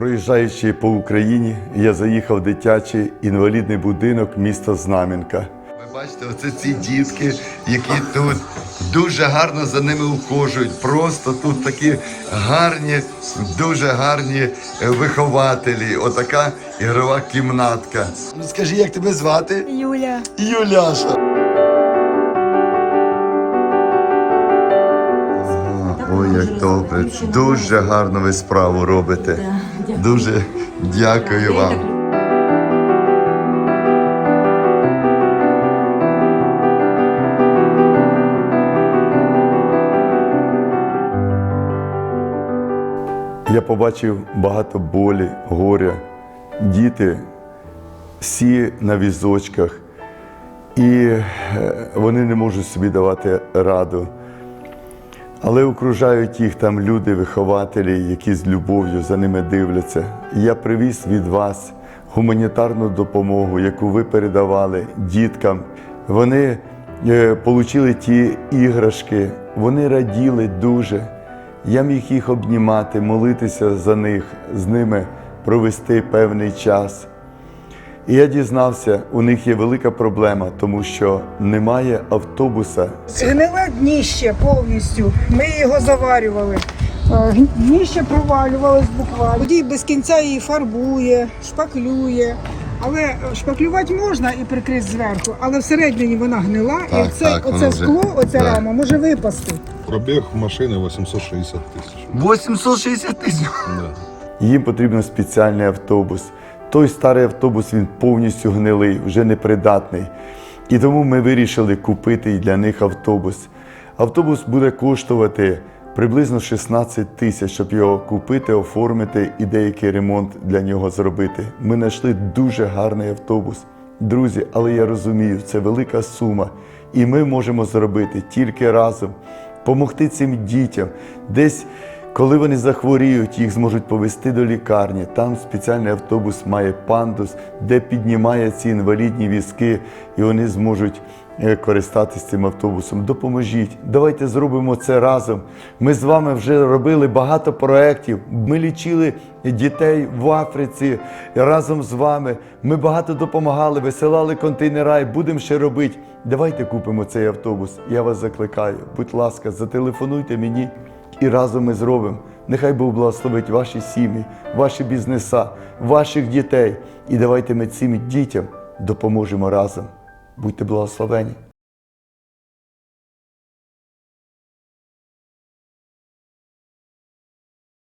Проїжджаючи по Україні, я заїхав в дитячий інвалідний будинок міста Знам'янка. Ви бачите, оце ці дітки, які тут дуже гарно за ними ухожують. Просто тут такі гарні, дуже гарні е, вихователі. Отака ігрова кімнатка. Ну скажи, як тебе звати? Юля. Юляша. Ой, як добре. Дуже гарно ви справу робите. Дуже дякую вам. Я побачив багато болі, горя. Діти всі на візочках, і е, вони не можуть собі давати раду. Але окружають їх там люди, вихователі, які з любов'ю за ними дивляться. Я привіз від вас гуманітарну допомогу, яку ви передавали діткам. Вони е, отримали ті іграшки, вони раділи дуже. Я міг їх обнімати, молитися за них, з ними провести певний час. І я дізнався, у них є велика проблема, тому що немає автобуса Гниле дніще повністю. Ми його заварювали. Е, Дніще провалювалось буквально. Водій без кінця її фарбує, шпаклює. Але е, шпаклювати можна і прикрити зверху, але всередині вона гнила, Так, і це, так, оце вже- скло, оця так. рама може випасти. Пробіг машини 860 тисяч. 860 тисяч. Да. Їм потрібен спеціальний автобус. Той старий автобус він повністю гнилий, вже непридатний. І тому ми вирішили купити для них автобус. Автобус буде коштувати приблизно 16 тисяч, щоб його купити, оформити і деякий ремонт для нього зробити. Ми знайшли дуже гарний автобус. Друзі, але я розумію, це велика сума. І ми можемо зробити тільки разом, помогти цим дітям. Десь коли вони захворіють, їх зможуть повезти до лікарні. Там спеціальний автобус має пандус, де піднімає ці інвалідні візки, і вони зможуть е, користатися цим автобусом. Допоможіть, давайте зробимо це разом. Ми з вами вже робили багато проєктів. Ми лічили дітей в Африці разом з вами. Ми багато допомагали, висилали контейнера і будемо ще робити. Давайте купимо цей автобус. Я вас закликаю. Будь ласка, зателефонуйте мені і разом ми зробимо. Нехай Бог благословить ваші сім'ї, ваші бізнеса, ваших дітей. І давайте ми цим дітям допоможемо разом. Будьте благословені.